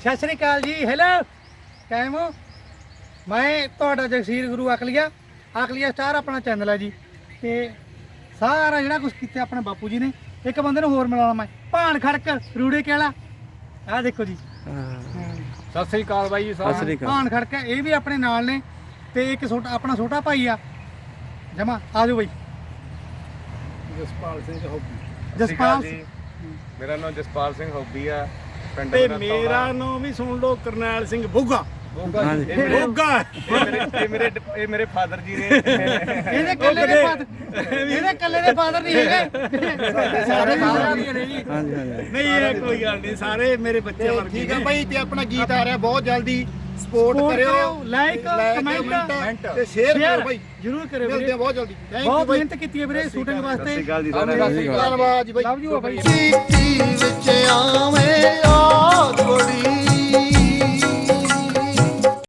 ਸਤਿ ਸ੍ਰੀ ਅਕਾਲ ਜੀ ਹੈਲੋ ਕਾਇਮ ਹੋ? ਮੈਂ ਤੁਹਾਡਾ ਜਗਸੀਰ ਗੁਰੂ ਅਕਲੀਆ। ਅਕਲੀਆ ਸਟਾਰ ਆਪਣਾ ਚੈਨਲ ਹੈ ਜੀ। ਤੇ ਸਾਰਾ ਜਿਹੜਾ ਕੁਝ ਕੀਤਾ ਆਪਣੇ ਬਾਪੂ ਜੀ ਨੇ ਇੱਕ ਬੰਦੇ ਨੂੰ ਹੋਰ ਮਿਲਾਉਣਾ ਮੈਂ। ਭਾਣ ਖੜਕ ਰੂੜੇ ਕੇ ਵਾਲਾ ਆਹ ਦੇਖੋ ਜੀ। ਸਤਿ ਸ੍ਰੀ ਅਕਾਲ ਬਾਈ ਜੀ ਸਤਿ ਸ੍ਰੀ ਅਕਾਲ ਭਾਣ ਖੜਕ ਇਹ ਵੀ ਆਪਣੇ ਨਾਲ ਨੇ। ਤੇ ਇੱਕ ਛੋਟਾ ਆਪਣਾ ਛੋਟਾ ਭਾਈ ਆ। ਜਮਾ ਆ ਜਾਓ ਬਈ। ਜਸਪਾਲ ਸਿੰਘ ਹੋਬੀ। ਜਸਪਾਲ ਮੇਰਾ ਨਾਮ ਜਸਪਾਲ ਸਿੰਘ ਹੋਬੀ ਆ। ਪਿੰਡ ਤੇ ਮੇਰਾ ਮੇਰਾ ਨਾਮ ਵੀ ਸੁਣ ਲਓ ਕਰਨੈਲ ਸਿੰਘ ਬੁੱਗਾ। ਬੋਗਾ ਹਾਂਜੀ। ਇਹ ਮੇਰੇ ਬੁੱਗਾ। ਇਹ ਮੇਰੇ ਇਹ ਮੇਰੇ ਇਹ ਮੇਰੇ ਫਾਦਰ ਜੀ ਨੇ। ਇਹਦੇ ਕੱਲੇ ਦੇ ਫਾਦਰ ਇਹਦੇ ਕੱਲੇ ਦੇ ਫਾਦਰ ਨਹੀਂ ਹੈਗੇ। ਸਾਰੇ ਫਾਦਰ ਨੇ ਜੀ। ਹਾਂਜੀ ਹਾਂਜੀ। ਨਹੀਂ ਇਹ ਕੋਈ ਗੱਲ ਨਹੀਂ। ਸਾਰੇ ਮੇਰੇ ਬੱਚੇ ਵਰਗੇ ਠੀਕ ਆ ਭਾਈ ਤੇ ਆਪਣਾ ਗੀਤ ਆ ਰਿਹਾ। ਬਹੁਤ ਜਲਦੀ ਸਪੋਰਟ Support ਕਰਿਓ। ਕਰਿਓ, like, comment, ਤੇ ਸ਼ੇਅਰ ਕਰੋ ਭਾਈ ਜਰੂਰ ਕਰਿਓ ਮਿਲਦੇ ਵੀਰੇ। ਆ ਬਹੁਤ ਜਲਦੀ। ਥੈਂਕ ਯੂ ਬਹੁਤ ਭਾਈ ਮਿਹਨਤ ਕੀਤੀ ਹੈ ਵੀਰੇ ਸ਼ੂਟਿੰਗ ਵਾਸਤੇ। ਗੱਲ ਜੀ ਸਤਿ ਸ੍ਰੀ ਅਕਾਲ। ਧੰਨਵਾਦ ਜੀ ਭਾਈ ਲਵ ਯੂ ਆ